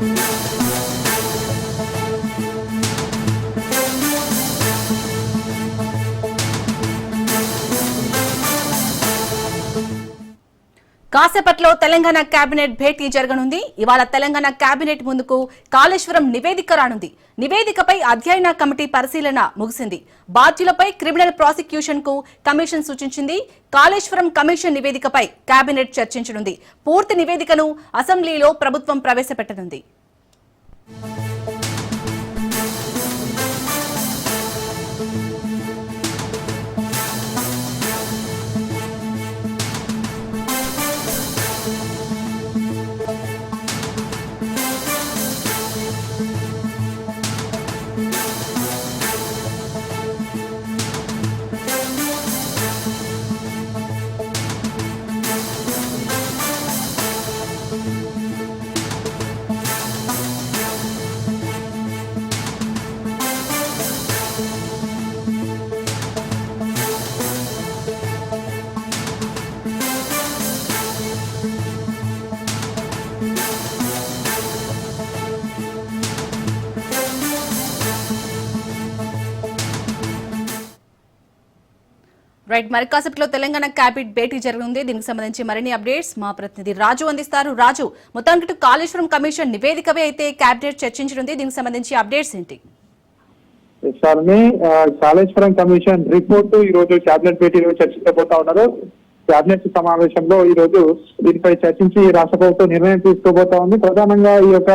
Música కాసేపట్లో తెలంగాణ కేబినెట్ భేటీ జరగనుంది. ఇవాళ తెలంగాణ కేబినెట్ ముందుకు కాళేశ్వరం నివేదిక రానుంది. నివేదికపై అధ్యయన కమిటీ పరిశీలన ముగిసింది. బాధ్యులపై క్రిమినల్ ప్రాసిక్యూషన్కు కమిషన్ సూచించింది. కాళేశ్వరం కమిషన్ నివేదికపై కేబినెట్ చర్చించనుంది. పూర్తి నివేదికను అసెంబ్లీలో ప్రభుత్వం ప్రవేశపెట్టనుంది. రైట్ మరి కాసేపట్లో తెలంగాణ క్యాబినెట్ భేటీ జరగనుంది. దీనికి సంబంధించి మరిన్ని అప్డేట్స్ మా ప్రతినిధి రాజు అందిస్తారు. రాజు మొత్తానికి కాళేశ్వరం కమిషన్ నివేదికపై అయితే క్యాబినెట్ చర్చించనుంది. దీనికి సంబంధించి అప్డేట్స్ ఏంటి? సార్ని కాళేశ్వరం కమిషన్ రిపోర్టు ఈ రోజు క్యాబినెట్ భేటీలో చర్చించబోతా ఉన్నారు. క్యాబినెట్ సమావేశంలో ఈ రోజు దీనిపై చర్చించి రాష్ట్ర ప్రభుత్వం నిర్ణయం తీసుకోబోతా ఉంది. ప్రధానంగా ఈ యొక్క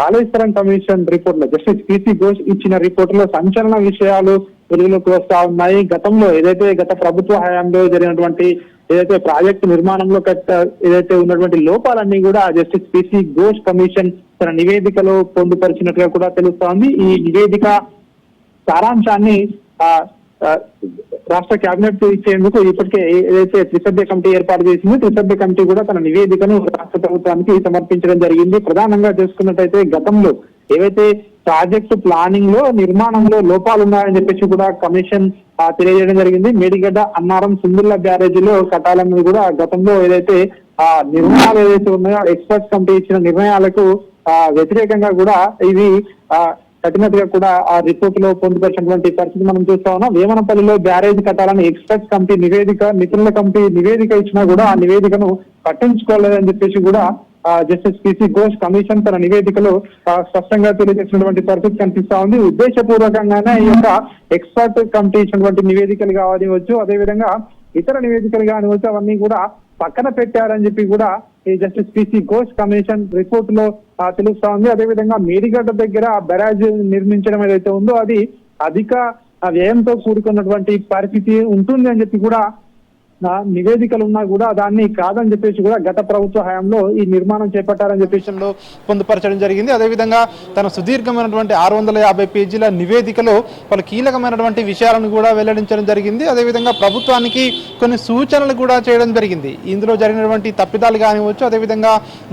కాళేశ్వరం కమిషన్ రిపోర్ట్లో జస్టిస్ పిసి ఘోష్ ఇచ్చిన రిపోర్ట్లో సంచలన విషయాలు వెలుగులోకి వస్తా ఉన్నాయి. గతంలో ఏదైతే గత ప్రభుత్వ హయాంలో జరిగినటువంటి ఏదైతే ప్రాజెక్టు నిర్మాణంలో కట్ట ఏదైతే ఉన్నటువంటి లోపాలన్నీ కూడా జస్టిస్ పిసి ఘోష్ కమిషన్ తన నివేదికలో పొందుపరిచినట్లుగా కూడా తెలుస్తోంది. ఈ నివేదిక సారాంశాన్ని ఆ, రాష్ట్ర కేబినెట్ ఇచ్చేందుకు ఇప్పటికే ఏదైతే త్రిసభ్య కమిటీ ఏర్పాటు చేసింది త్రిసభ్య కమిటీ కూడా తన నివేదికను రాష్ట్ర ప్రభుత్వానికి సమర్పించడం జరిగింది. ప్రధానంగా చూసుకున్నట్టయితే గతంలో ఏవైతే ప్రాజెక్టు ప్లానింగ్లో నిర్మాణంలో లోపాలు ఉన్నాయని చెప్పేసి కూడా కమిషన్ తెలియజేయడం జరిగింది. మేడిగడ్డ అన్నారం సుందిల్ల బ్యారేజీలో కట్టాలన్నది కూడా గతంలో ఏదైతే ఆ నిర్ణయాలు ఏదైతే ఉన్నాయో ఎక్స్పర్ట్స్ కమిటీ ఇచ్చిన నిర్ణయాలకు ఆ వ్యతిరేకంగా కూడా ఇవి ఆ కఠినతగా కూడా ఆ రిపోర్ట్లో పొందుపరిచినటువంటి పరిస్థితి మనం చూస్తా ఉన్నాం. వేమనపల్లిలో బ్యారేజ్ కట్టాలని ఎక్స్పర్ట్స్ కమిటీ నివేదిక నిపుణుల కమిటీ నివేదిక ఇచ్చినా కూడా ఆ నివేదికను పట్టించుకోలేదని చెప్పేసి కూడా జస్టిస్ పిసి ఘోష్ కమిషన్ తన నివేదికలో స్పష్టంగా తెలియజేసినటువంటి పరిస్థితి కనిపిస్తా ఉంది. ఉద్దేశపూర్వకంగానే ఈ యొక్క ఎక్స్పర్ట్ కమిటీ ఇచ్చినటువంటి నివేదికలు కావనివచ్చు అదేవిధంగా ఇతర నివేదికలు కానివచ్చు అవన్నీ కూడా పక్కన పెట్టారని చెప్పి కూడా ఈ జస్టిస్ పిసి ఘోష్ కమిషన్ రిపోర్ట్లో తెలుస్తా ఉంది అదేవిధంగా మేడిగడ్డ దగ్గర బెరాజ్ నిర్మించడం ఏదైతే ఉందో అది అధిక వ్యయంతో కూడుకున్నటువంటి పరిస్థితి ఉంటుంది అని చెప్పి కూడా నివేదికలు ఉన్నా కూడా దాన్ని కాదని చెప్పేసి కూడా గత ప్రభుత్వ హయాంలో ఈ నిర్మాణం చేపట్టారని చెప్పేసి పొందుపరచడం జరిగింది. అదేవిధంగా తన సుదీర్ఘమైనటువంటి ఆరు వందల యాభై పేజీల నివేదికలో పలు కీలకమైనటువంటి విషయాలను కూడా వెల్లడించడం జరిగింది. అదేవిధంగా ప్రభుత్వానికి కొన్ని సూచనలు కూడా చేయడం జరిగింది. ఇందులో జరిగినటువంటి తప్పిదాలు కానివచ్చు అదేవిధంగా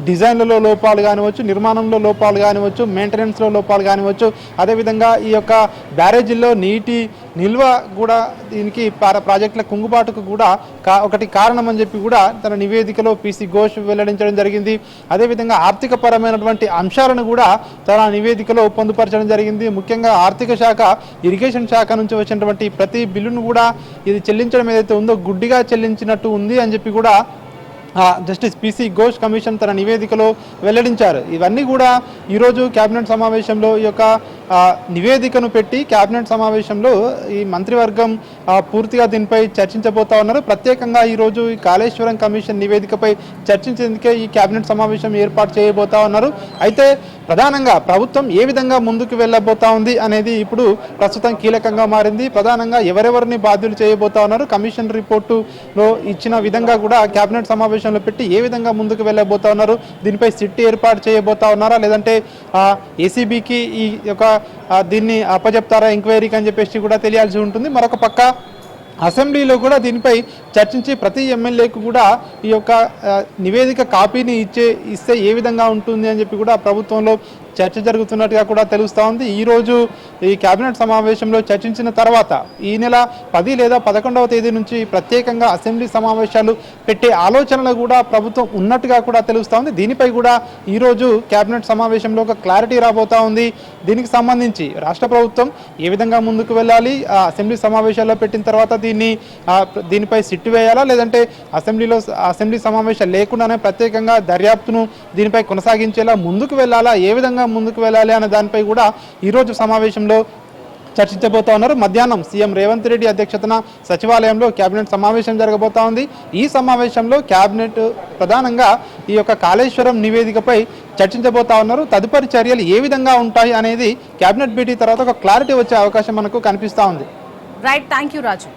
డిజైన్లలో లోపాలు కానివచ్చు నిర్మాణంలో లోపాలు కానివచ్చు మెయింటెనెన్స్లో లోపాలు కానివచ్చు అదేవిధంగా ఈ యొక్క బ్యారేజీల్లో నీటి నిల్వ కూడా దీనికి ప్రాజెక్టుల కుంగుబాటుకు కూడా కా ఒకటి కారణం అని చెప్పి కూడా తన నివేదికలో పీసీ ఘోష్ వెల్లడించడం జరిగింది. అదేవిధంగా ఆర్థిక పరమైనటువంటి అంశాలను కూడా తన నివేదికలో పొందుపరచడం జరిగింది. ముఖ్యంగా ఆర్థిక శాఖ ఇరిగేషన్ శాఖ నుంచి వచ్చినటువంటి ప్రతి బిల్లును కూడా ఇది చెల్లించడం ఏదైతే ఉందో గుడ్డిగా చెల్లించినట్టు ఉంది అని చెప్పి కూడా జస్టిస్ పిసి ఘోష్ కమిషన్ తన నివేదికలో వెల్లడించారు. ఇవన్నీ కూడా ఈరోజు కేబినెట్ సమావేశంలో ఈ యొక్క నివేదికను పెట్టి కేబినెట్ సమావేశంలో ఈ మంత్రివర్గం పూర్తిగా దీనిపై చర్చించబోతా ఉన్నారు. ప్రత్యేకంగా ఈరోజు ఈ కాళేశ్వరం కమిషన్ నివేదికపై చర్చించేందుకే ఈ కేబినెట్ సమావేశం ఏర్పాటు చేయబోతా ఉన్నారు. అయితే ప్రధానంగా ప్రభుత్వం ఏ విధంగా ముందుకు వెళ్ళబోతా ఉంది అనేది ఇప్పుడు ప్రస్తుతం కీలకంగా మారింది. ప్రధానంగా ఎవరెవరిని బాధ్యులు చేయబోతా ఉన్నారు? కమిషన్ రిపోర్టులో ఇచ్చిన విధంగా కూడా కేబినెట్ సమావేశంలో పెట్టి ఏ విధంగా ముందుకు వెళ్ళబోతా ఉన్నారు? దీనిపై సిట్ ఏర్పాటు చేయబోతా ఉన్నారా? లేదంటే ఏసీబీకి ఈ యొక్క దీన్ని అప్పజెప్తారా? ఎంక్వైరీకి అని చెప్పేసి కూడా తెలియాల్సి ఉంటుంది. మరొక పక్క అసెంబ్లీలో కూడా దీనిపై చర్చించి ప్రతి ఎమ్మెల్యేకు కూడా ఈ యొక్క నివేదిక కాపీని ఇచ్చే ఇస్తే ఏ విధంగా ఉంటుంది అని చెప్పి కూడా ప్రభుత్వంలో చర్చ జరుగుతున్నట్టుగా కూడా తెలుస్తూ ఉంది. ఈ రోజు ఈ కేబినెట్ సమావేశంలో చర్చించిన తర్వాత ఈ నెల పది లేదా పదకొండవ తేదీ నుంచి ప్రత్యేకంగా అసెంబ్లీ సమావేశాలు పెట్టే ఆలోచనలు కూడా ప్రభుత్వం ఉన్నట్టుగా కూడా తెలుస్తూ ఉంది. దీనిపై కూడా ఈ రోజు కేబినెట్ సమావేశంలో ఒక క్లారిటీ రాబోతూ ఉంది. దీనికి సంబంధించి రాష్ట్ర ప్రభుత్వం ఏ విధంగా ముందుకు వెళ్ళాలి? అసెంబ్లీ సమావేశాల్లో పెట్టిన తర్వాత దీన్ని దీనిపై సిట్ వేయాలా? లేదంటే అసెంబ్లీలో అసెంబ్లీ సమావేశాలు లేకుండానే ప్రత్యేకంగా దర్యాప్తును దీనిపై కొనసాగించేలా ముందుకు వెళ్ళాలా? ఏ విధంగా ముందుకు వెళ్ళాలి అనే దానిపై కూడా ఈరోజు సమావేశంలో చర్చించబోతా ఉన్నారు. మధ్యాహ్నం సీఎం రేవంత్ రెడ్డి అధ్యక్షతన సచివాలయంలో కేబినెట్ సమావేశం జరగబోతా ఉంది. ఈ సమావేశంలో కేబినెట్ ప్రధానంగా ఈ యొక్క కాళేశ్వరం నివేదికపై చర్చించబోతా ఉన్నారు. తదుపరి చర్యలు ఏ విధంగా ఉంటాయి అనేది కేబినెట్ భేటీ తర్వాత ఒక క్లారిటీ వచ్చే అవకాశం మనకు కనిపిస్తూ ఉంది. Right thank you Raju